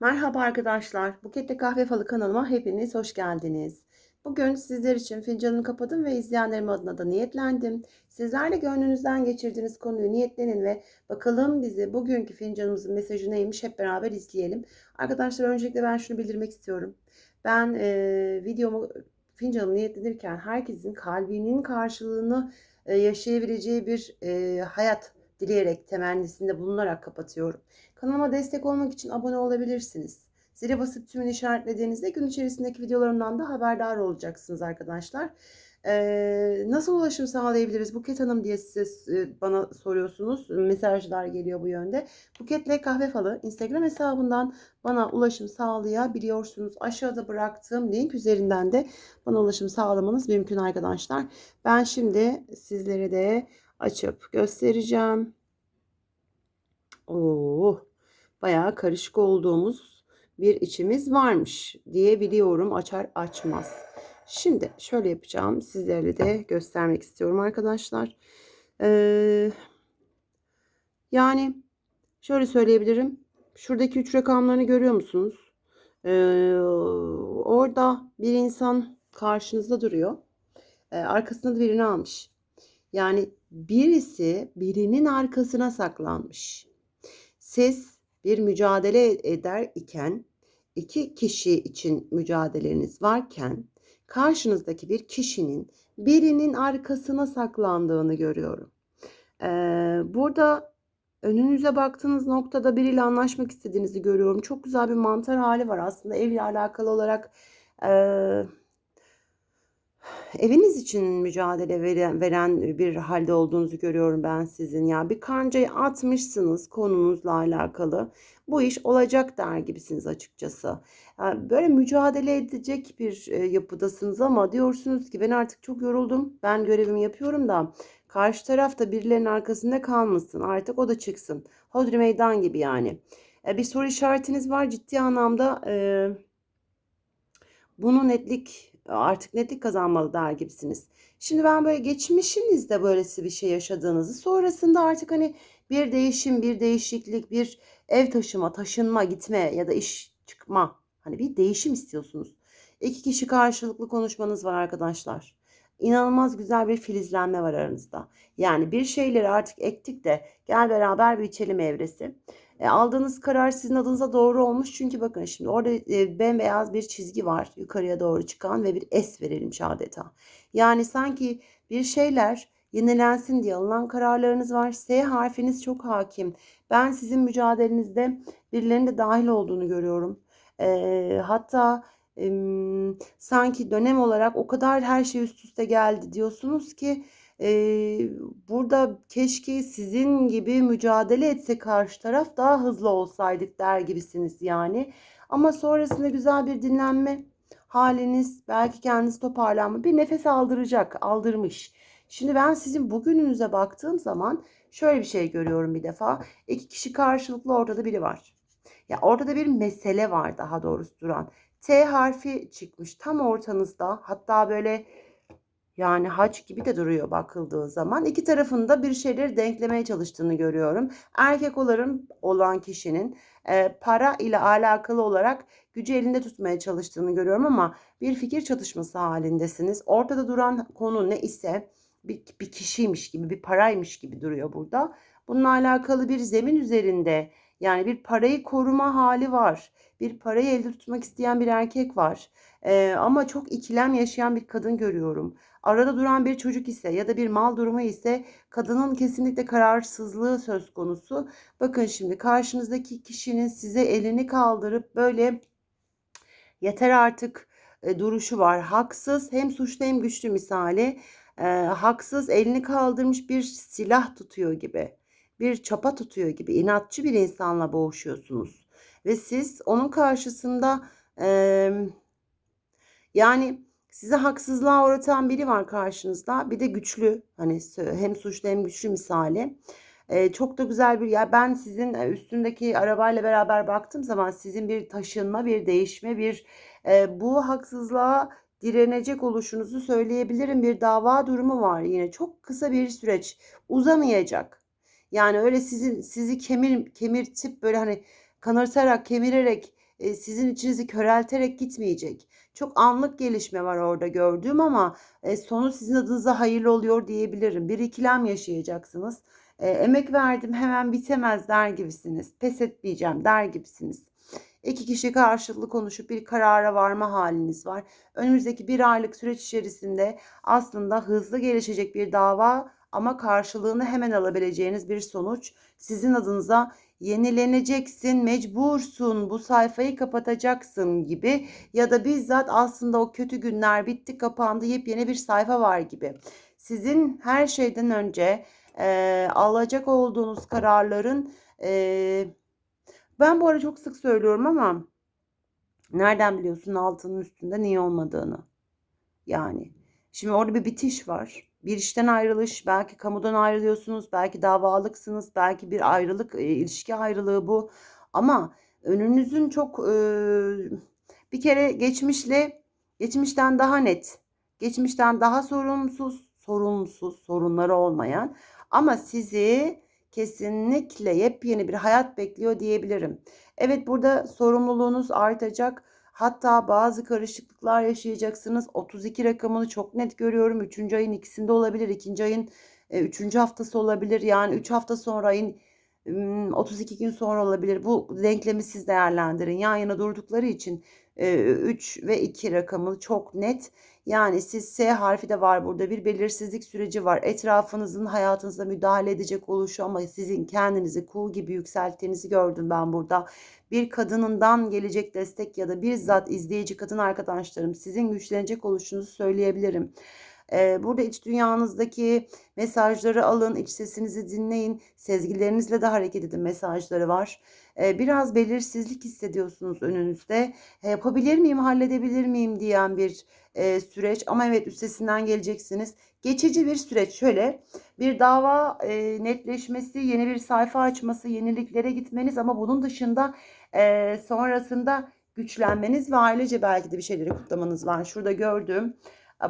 Merhaba arkadaşlar. Buket'te Kahve Falı kanalıma hepiniz hoş geldiniz. Bugün sizler için fincanımı kapadım ve izleyenlerim adına da niyetlendim. Sizler de gönlünüzden geçirdiğiniz konuyu niyetlenin ve bakalım bizi bugünkü fincanımızın mesajı neymiş hep beraber izleyelim. Arkadaşlar öncelikle ben şunu bildirmek istiyorum. Ben e, videomu fincanımı niyetlenirken herkesin kalbinin karşılığını e, yaşayabileceği bir e, hayat dileyerek temennisinde bulunarak kapatıyorum. Kanalıma destek olmak için abone olabilirsiniz. Zile basıp tümünü işaretlediğinizde gün içerisindeki videolarımdan da haberdar olacaksınız arkadaşlar. Ee, nasıl ulaşım sağlayabiliriz Buket Hanım diye size e, bana soruyorsunuz. Mesajlar geliyor bu yönde. Buketle Kahve Falı Instagram hesabından bana ulaşım sağlayabiliyorsunuz. Aşağıda bıraktığım link üzerinden de bana ulaşım sağlamanız mümkün arkadaşlar. Ben şimdi sizlere de açıp göstereceğim. Oo, bayağı karışık olduğumuz bir içimiz varmış diye biliyorum açar açmaz. Şimdi şöyle yapacağım. Sizlerle de göstermek istiyorum arkadaşlar. Ee, yani şöyle söyleyebilirim. Şuradaki üç rakamlarını görüyor musunuz? Ee, orada bir insan karşınızda duruyor. Ee, arkasında da birini almış. Yani birisi birinin arkasına saklanmış. Siz bir mücadele eder iken iki kişi için mücadeleniz varken karşınızdaki bir kişinin birinin arkasına saklandığını görüyorum. Ee, burada önünüze baktığınız noktada biriyle anlaşmak istediğinizi görüyorum. Çok güzel bir mantar hali var aslında evle alakalı olarak. Ee, eviniz için mücadele veren, bir halde olduğunuzu görüyorum ben sizin. Ya bir kancayı atmışsınız konunuzla alakalı. Bu iş olacak der gibisiniz açıkçası. Yani böyle mücadele edecek bir e, yapıdasınız ama diyorsunuz ki ben artık çok yoruldum. Ben görevimi yapıyorum da karşı tarafta birilerinin arkasında kalmasın. Artık o da çıksın. Hodri meydan gibi yani. E, bir soru işaretiniz var ciddi anlamda. E, bunu netlik artık netlik kazanmalı der gibisiniz. Şimdi ben böyle geçmişinizde böylesi bir şey yaşadığınızı sonrasında artık hani bir değişim, bir değişiklik, bir ev taşıma, taşınma, gitme ya da iş çıkma. Hani bir değişim istiyorsunuz. İki kişi karşılıklı konuşmanız var arkadaşlar. İnanılmaz güzel bir filizlenme var aranızda. Yani bir şeyleri artık ektik de gel beraber bir içelim evresi. E, aldığınız karar sizin adınıza doğru olmuş. Çünkü bakın şimdi orada e, bembeyaz bir çizgi var yukarıya doğru çıkan ve bir S verelim adeta. Yani sanki bir şeyler yenilensin diye alınan kararlarınız var. S harfiniz çok hakim. Ben sizin mücadelenizde birilerinin de dahil olduğunu görüyorum. E, hatta e, sanki dönem olarak o kadar her şey üst üste geldi diyorsunuz ki Eee, burada keşke sizin gibi mücadele etse karşı taraf daha hızlı olsaydık der gibisiniz yani. Ama sonrasında güzel bir dinlenme haliniz, belki kendiniz toparlanma, bir nefes aldıracak, aldırmış. Şimdi ben sizin bugününüze baktığım zaman şöyle bir şey görüyorum bir defa. İki kişi karşılıklı ortada biri var. Ya orada bir mesele var daha doğrusu duran. T harfi çıkmış tam ortanızda. Hatta böyle yani haç gibi de duruyor bakıldığı zaman. İki tarafında bir şeyleri denklemeye çalıştığını görüyorum. Erkek oların olan kişinin e, para ile alakalı olarak gücü elinde tutmaya çalıştığını görüyorum ama bir fikir çatışması halindesiniz. Ortada duran konu ne ise bir, bir kişiymiş gibi, bir paraymış gibi duruyor burada. Bununla alakalı bir zemin üzerinde yani bir parayı koruma hali var. Bir parayı elde tutmak isteyen bir erkek var. Ee, ama çok ikilem yaşayan bir kadın görüyorum. Arada duran bir çocuk ise ya da bir mal durumu ise kadının kesinlikle kararsızlığı söz konusu. Bakın şimdi karşınızdaki kişinin size elini kaldırıp böyle yeter artık e, duruşu var. Haksız hem suçlu hem güçlü misali. E, haksız elini kaldırmış bir silah tutuyor gibi. Bir çapa tutuyor gibi inatçı bir insanla boğuşuyorsunuz. Ve siz onun karşısında e, yani size haksızlığa uğratan biri var karşınızda. Bir de güçlü hani hem suçlu hem güçlü misali. Ee, çok da güzel bir ya ben sizin üstündeki arabayla beraber baktığım zaman sizin bir taşınma, bir değişme, bir e, bu haksızlığa direnecek oluşunuzu söyleyebilirim. Bir dava durumu var yine. Çok kısa bir süreç. Uzamayacak. Yani öyle sizin sizi kemir kemirtip böyle hani kanırtarak, kemirerek e, sizin içinizi körelterek gitmeyecek. Çok anlık gelişme var orada gördüğüm ama e, sonu sizin adınıza hayırlı oluyor diyebilirim. Bir ikilem yaşayacaksınız. E, emek verdim hemen bitemez der gibisiniz. Pes etmeyeceğim der gibisiniz. İki kişi karşılıklı konuşup bir karara varma haliniz var. Önümüzdeki bir aylık süreç içerisinde aslında hızlı gelişecek bir dava ama karşılığını hemen alabileceğiniz bir sonuç sizin adınıza yenileneceksin, mecbursun, bu sayfayı kapatacaksın gibi ya da bizzat aslında o kötü günler bitti, kapandı, yepyeni bir sayfa var gibi. Sizin her şeyden önce e, alacak olduğunuz kararların e, ben bu ara çok sık söylüyorum ama nereden biliyorsun altının üstünde niye olmadığını? Yani şimdi orada bir bitiş var. Bir işten ayrılış, belki kamudan ayrılıyorsunuz, belki davalıksınız, belki bir ayrılık, e, ilişki ayrılığı bu. Ama önünüzün çok e, bir kere geçmişle, geçmişten daha net, geçmişten daha sorumsuz, sorumsuz, sorunları olmayan ama sizi kesinlikle yepyeni bir hayat bekliyor diyebilirim. Evet burada sorumluluğunuz artacak. Hatta bazı karışıklıklar yaşayacaksınız. 32 rakamını çok net görüyorum. 3. ayın ikisinde olabilir. 2. ayın 3. haftası olabilir. Yani 3 hafta sonra ayın 32 gün sonra olabilir. Bu denklemi siz değerlendirin. Yan yana durdukları için 3 ve 2 rakamı çok net. Yani siz S harfi de var burada bir belirsizlik süreci var. Etrafınızın hayatınıza müdahale edecek oluşu ama sizin kendinizi kuğu gibi yükselttiğinizi gördüm ben burada. Bir kadınından gelecek destek ya da bizzat izleyici kadın arkadaşlarım sizin güçlenecek oluşunuzu söyleyebilirim. Burada iç dünyanızdaki mesajları alın, iç sesinizi dinleyin, sezgilerinizle de hareket edin mesajları var. Biraz belirsizlik hissediyorsunuz önünüzde. Yapabilir miyim, halledebilir miyim diyen bir süreç ama evet üstesinden geleceksiniz. Geçici bir süreç şöyle bir dava netleşmesi, yeni bir sayfa açması, yeniliklere gitmeniz ama bunun dışında sonrasında güçlenmeniz ve ailece belki de bir şeyleri kutlamanız var. Şurada gördüğüm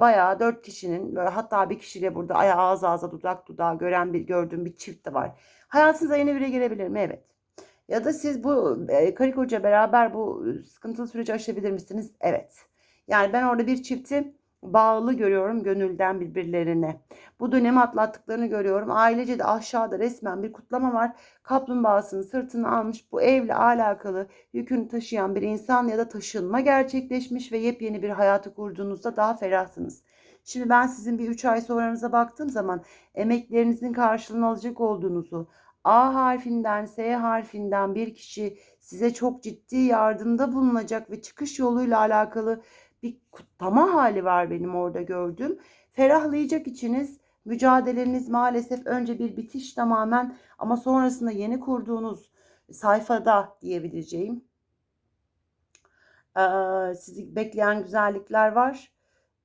bayağı dört kişinin böyle hatta bir kişiyle burada aya ağız ağza dudak dudağa gören bir gördüğüm bir çift de var. Hayatınıza yeni biri gelebilir mi? Evet. Ya da siz bu e, karı koca beraber bu sıkıntılı süreci aşabilir misiniz? Evet. Yani ben orada bir çifti bağlı görüyorum gönülden birbirlerine. Bu dönemi atlattıklarını görüyorum. Ailece de aşağıda resmen bir kutlama var. Kaplumbağasını sırtına almış bu evle alakalı yükünü taşıyan bir insan ya da taşınma gerçekleşmiş ve yepyeni bir hayatı kurduğunuzda daha ferahsınız. Şimdi ben sizin bir 3 ay sonranıza baktığım zaman emeklerinizin karşılığını alacak olduğunuzu, A harfinden S harfinden bir kişi size çok ciddi yardımda bulunacak ve çıkış yoluyla alakalı bir kutlama hali var benim orada gördüğüm. Ferahlayacak içiniz. Mücadeleniz maalesef önce bir bitiş tamamen ama sonrasında yeni kurduğunuz sayfada diyebileceğim. Ee, sizi bekleyen güzellikler var.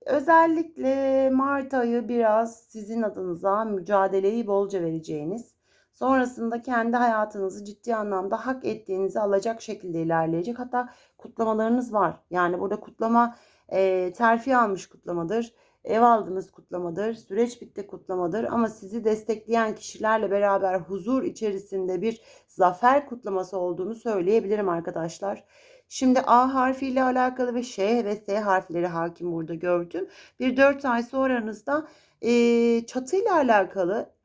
Özellikle Mart ayı biraz sizin adınıza mücadeleyi bolca vereceğiniz Sonrasında kendi hayatınızı ciddi anlamda hak ettiğinizi alacak şekilde ilerleyecek. Hatta kutlamalarınız var. Yani burada kutlama e, terfi almış kutlamadır. Ev aldınız kutlamadır. Süreç bitti kutlamadır. Ama sizi destekleyen kişilerle beraber huzur içerisinde bir zafer kutlaması olduğunu söyleyebilirim arkadaşlar. Şimdi A harfiyle alakalı ve Ş ve S harfleri hakim burada gördüm. Bir 4 ay sonranızda e, çatıyla alakalı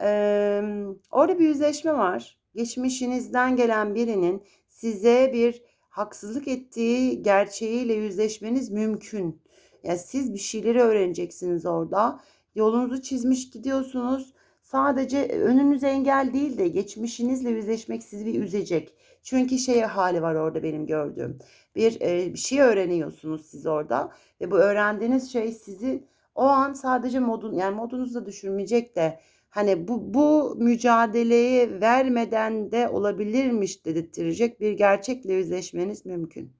ee, orada bir yüzleşme var. Geçmişinizden gelen birinin size bir haksızlık ettiği gerçeğiyle yüzleşmeniz mümkün. Yani siz bir şeyleri öğreneceksiniz orada. Yolunuzu çizmiş gidiyorsunuz. Sadece önünüz engel değil de geçmişinizle yüzleşmek sizi bir üzecek. Çünkü şey hali var orada benim gördüğüm. Bir, e, bir şey öğreniyorsunuz siz orada ve bu öğrendiğiniz şey sizi o an sadece modun yani modunuzda düşürmeyecek de hani bu, bu mücadeleyi vermeden de olabilirmiş dedirtecek bir gerçekle yüzleşmeniz mümkün.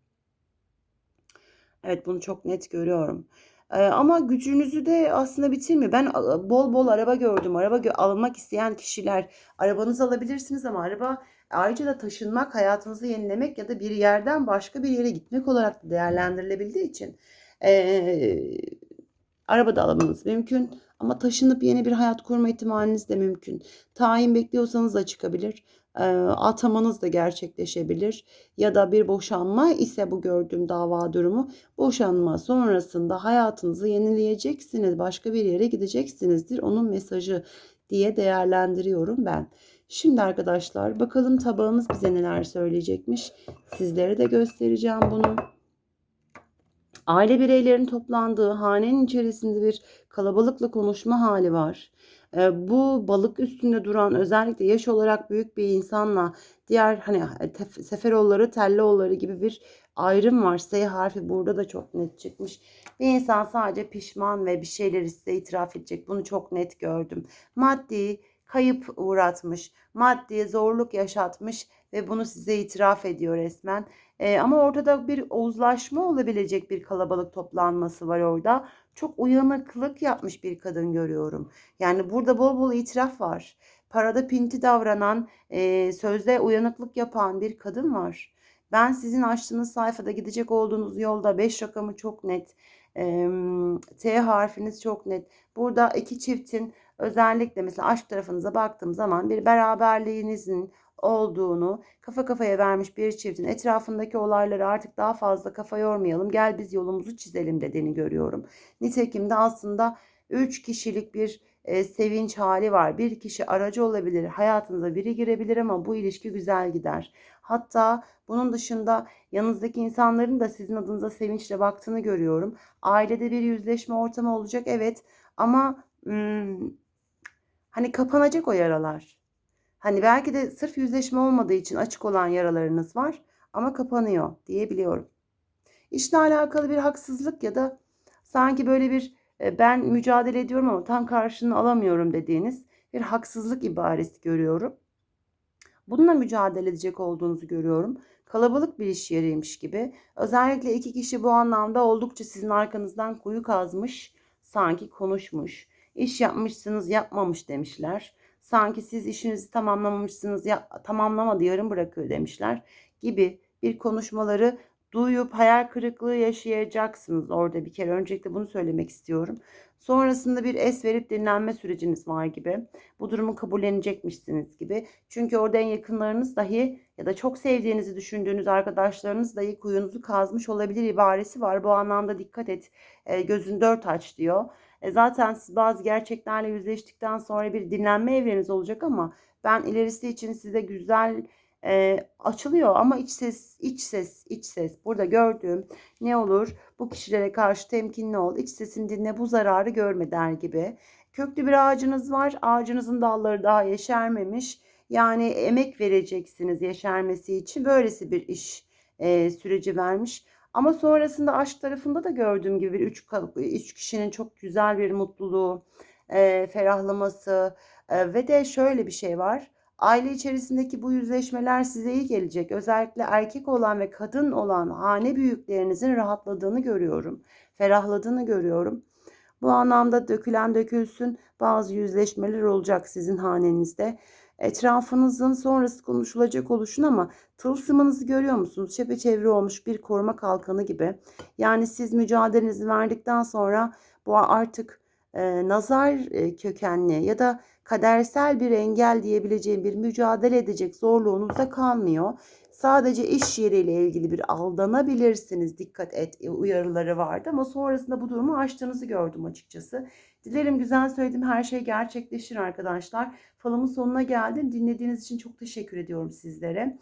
Evet bunu çok net görüyorum. Ee, ama gücünüzü de aslında bitirmiyor. Ben bol bol araba gördüm. Araba gö almak isteyen kişiler arabanızı alabilirsiniz ama araba ayrıca da taşınmak, hayatınızı yenilemek ya da bir yerden başka bir yere gitmek olarak da değerlendirilebildiği için e, araba da almanız mümkün. Ama taşınıp yeni bir hayat kurma ihtimaliniz de mümkün. Tayin bekliyorsanız da çıkabilir. e, atamanız da gerçekleşebilir. Ya da bir boşanma ise bu gördüğüm dava durumu boşanma sonrasında hayatınızı yenileyeceksiniz. Başka bir yere gideceksinizdir. Onun mesajı diye değerlendiriyorum ben. Şimdi arkadaşlar bakalım tabağımız bize neler söyleyecekmiş. Sizlere de göstereceğim bunu. Aile bireylerinin toplandığı hanenin içerisinde bir kalabalıkla konuşma hali var. Bu balık üstünde duran özellikle yaş olarak büyük bir insanla diğer hani Seferoğulları, Telloğulları gibi bir ayrım var. S harfi burada da çok net çıkmış. Bir insan sadece pişman ve bir şeyleri size itiraf edecek. Bunu çok net gördüm. Maddi kayıp uğratmış, maddi zorluk yaşatmış ve bunu size itiraf ediyor resmen. E, ama ortada bir uzlaşma olabilecek bir kalabalık toplanması var orada. Çok uyanıklık yapmış bir kadın görüyorum. Yani burada bol bol itiraf var. Parada pinti davranan, e, sözde uyanıklık yapan bir kadın var. Ben sizin açtığınız sayfada gidecek olduğunuz yolda 5 rakamı çok net. T harfiniz çok net. Burada iki çiftin özellikle mesela aşk tarafınıza baktığım zaman bir beraberliğinizin olduğunu kafa kafaya vermiş bir çiftin etrafındaki olayları artık daha fazla kafa yormayalım gel biz yolumuzu çizelim dediğini görüyorum. Nitekim de aslında 3 kişilik bir e, sevinç hali var. Bir kişi aracı olabilir, hayatınıza biri girebilir ama bu ilişki güzel gider. Hatta bunun dışında yanınızdaki insanların da sizin adınıza sevinçle baktığını görüyorum. Ailede bir yüzleşme ortamı olacak evet ama hmm, hani kapanacak o yaralar. Hani belki de sırf yüzleşme olmadığı için açık olan yaralarınız var ama kapanıyor diyebiliyorum. İşle alakalı bir haksızlık ya da sanki böyle bir e, ben mücadele ediyorum ama tam karşılığını alamıyorum dediğiniz bir haksızlık ibaresi görüyorum. Bununla mücadele edecek olduğunuzu görüyorum. Kalabalık bir iş yeriymiş gibi. Özellikle iki kişi bu anlamda oldukça sizin arkanızdan kuyu kazmış, sanki konuşmuş. İş yapmışsınız, yapmamış demişler. Sanki siz işinizi tamamlamamışsınız, ya, tamamlamadı yarım bırakıyor demişler gibi bir konuşmaları duyup hayal kırıklığı yaşayacaksınız orada bir kere. Öncelikle bunu söylemek istiyorum. Sonrasında bir es verip dinlenme süreciniz var gibi. Bu durumu kabullenecekmişsiniz gibi. Çünkü orada en yakınlarınız dahi ya da çok sevdiğinizi düşündüğünüz arkadaşlarınız dahi kuyunuzu kazmış olabilir ibaresi var. Bu anlamda dikkat et. E, gözün dört aç diyor. E, zaten siz bazı gerçeklerle yüzleştikten sonra bir dinlenme evreniz olacak ama ben ilerisi için size güzel e, açılıyor ama iç ses, iç ses, iç ses. Burada gördüğüm ne olur? Bu kişilere karşı temkinli ol. İç sesini dinle bu zararı görme der gibi. Köklü bir ağacınız var. Ağacınızın dalları daha yeşermemiş. Yani emek vereceksiniz yeşermesi için. Böylesi bir iş e, süreci vermiş. Ama sonrasında aşk tarafında da gördüğüm gibi üç, üç kişinin çok güzel bir mutluluğu, e, ferahlaması e, ve de şöyle bir şey var. Aile içerisindeki bu yüzleşmeler size iyi gelecek. Özellikle erkek olan ve kadın olan hane büyüklerinizin rahatladığını görüyorum. Ferahladığını görüyorum. Bu anlamda dökülen dökülsün bazı yüzleşmeler olacak sizin hanenizde. Etrafınızın sonrası konuşulacak oluşun ama tılsımınızı görüyor musunuz? Çepeçevre olmuş bir koruma kalkanı gibi. Yani siz mücadelenizi verdikten sonra bu artık e, nazar e, kökenli ya da kadersel bir engel diyebileceğim bir mücadele edecek zorluğunuz da kalmıyor. Sadece iş yeriyle ilgili bir aldanabilirsiniz. Dikkat et e, uyarıları vardı ama sonrasında bu durumu aştığınızı gördüm açıkçası. Dilerim güzel söylediğim her şey gerçekleşir arkadaşlar. Falımın sonuna geldim. Dinlediğiniz için çok teşekkür ediyorum sizlere.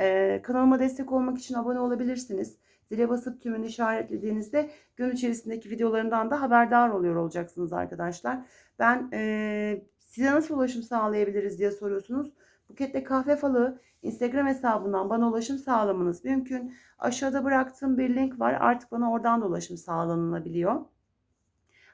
Ee, kanalıma destek olmak için abone olabilirsiniz. Zile basıp tümünü işaretlediğinizde gün içerisindeki videolarından da haberdar oluyor olacaksınız arkadaşlar. Ben e, size nasıl ulaşım sağlayabiliriz diye soruyorsunuz. Buket'te kahve falı Instagram hesabından bana ulaşım sağlamanız mümkün. Aşağıda bıraktığım bir link var. Artık bana oradan da ulaşım sağlanabiliyor.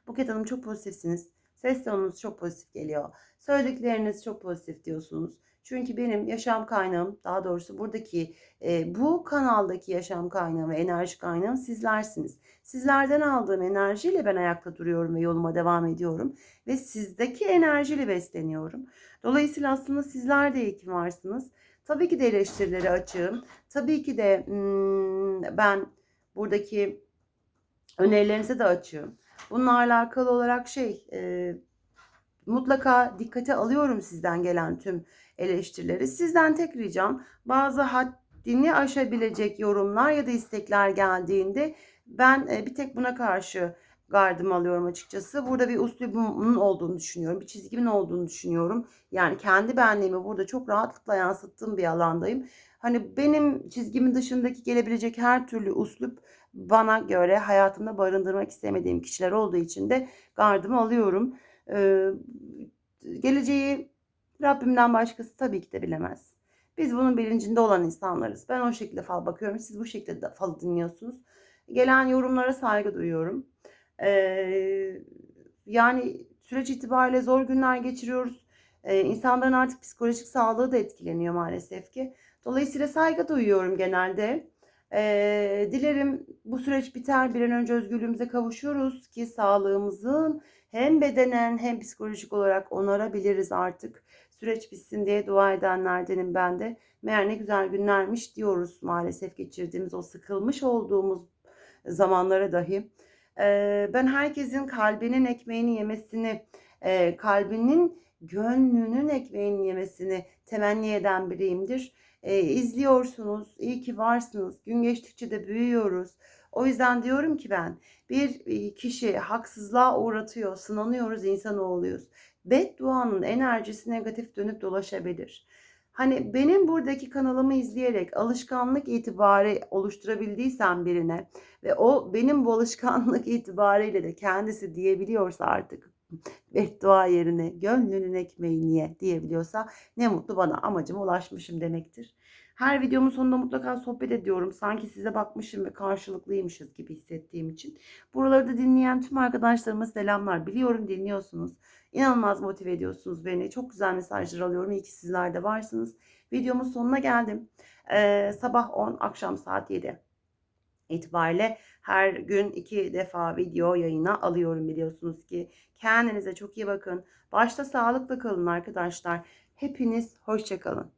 Buket Hanım çok pozitifsiniz. Ses tonunuz çok pozitif geliyor. Söyledikleriniz çok pozitif diyorsunuz. Çünkü benim yaşam kaynağım, daha doğrusu buradaki e, bu kanaldaki yaşam kaynağım ve enerji kaynağım sizlersiniz. Sizlerden aldığım enerjiyle ben ayakta duruyorum ve yoluma devam ediyorum. Ve sizdeki enerjiyle besleniyorum. Dolayısıyla aslında sizler de iyi varsınız. Tabii ki de eleştirileri açığım. Tabii ki de hmm, ben buradaki önerilerinize de açığım. Bununla alakalı olarak şey e, mutlaka dikkate alıyorum sizden gelen tüm eleştirileri. Sizden tek ricam bazı haddini aşabilecek yorumlar ya da istekler geldiğinde ben e, bir tek buna karşı gardımı alıyorum açıkçası. Burada bir uslubumun olduğunu düşünüyorum. Bir çizgimin olduğunu düşünüyorum. Yani kendi benliğimi burada çok rahatlıkla yansıttığım bir alandayım. Hani benim çizgimin dışındaki gelebilecek her türlü uslup bana göre hayatımda barındırmak istemediğim kişiler olduğu için de gardımı alıyorum. Ee, geleceği Rabbimden başkası tabii ki de bilemez. Biz bunun bilincinde olan insanlarız. Ben o şekilde fal bakıyorum. Siz bu şekilde de falı dinliyorsunuz. Gelen yorumlara saygı duyuyorum. Ee, yani süreç itibariyle zor günler geçiriyoruz. Ee, insanların artık psikolojik sağlığı da etkileniyor maalesef ki. Dolayısıyla saygı duyuyorum genelde. Ee, dilerim bu süreç biter bir an önce özgürlüğümüze kavuşuyoruz ki sağlığımızın hem bedenen hem psikolojik olarak onarabiliriz artık. Süreç bitsin diye dua edenlerdenim ben de. Meğer ne güzel günlermiş diyoruz maalesef geçirdiğimiz o sıkılmış olduğumuz zamanlara dahi. Ee, ben herkesin kalbinin ekmeğini yemesini, e, kalbinin gönlünün ekmeğini yemesini temenni eden biriyimdir. E, izliyorsunuz, iyi ki varsınız. Gün geçtikçe de büyüyoruz. O yüzden diyorum ki ben bir e, kişi haksızlığa uğratıyor, sınanıyoruz, insanoğluyuz. Bedduanın enerjisi negatif dönüp dolaşabilir. Hani benim buradaki kanalımı izleyerek alışkanlık itibarı oluşturabildiysem birine ve o benim bu alışkanlık itibariyle de kendisi diyebiliyorsa artık beddua yerine gönlünün ekmeği niye diyebiliyorsa ne mutlu bana amacıma ulaşmışım demektir. Her videomun sonunda mutlaka sohbet ediyorum. Sanki size bakmışım ve karşılıklıymışız gibi hissettiğim için. Buraları da dinleyen tüm arkadaşlarıma selamlar. Biliyorum dinliyorsunuz. İnanılmaz motive ediyorsunuz beni. Çok güzel mesajlar alıyorum. İyi ki sizler de varsınız. Videomun sonuna geldim. Ee, sabah 10, akşam saat 7 itibariyle her gün iki defa video yayına alıyorum biliyorsunuz ki. Kendinize çok iyi bakın. Başta sağlıkla kalın arkadaşlar. Hepiniz hoşçakalın.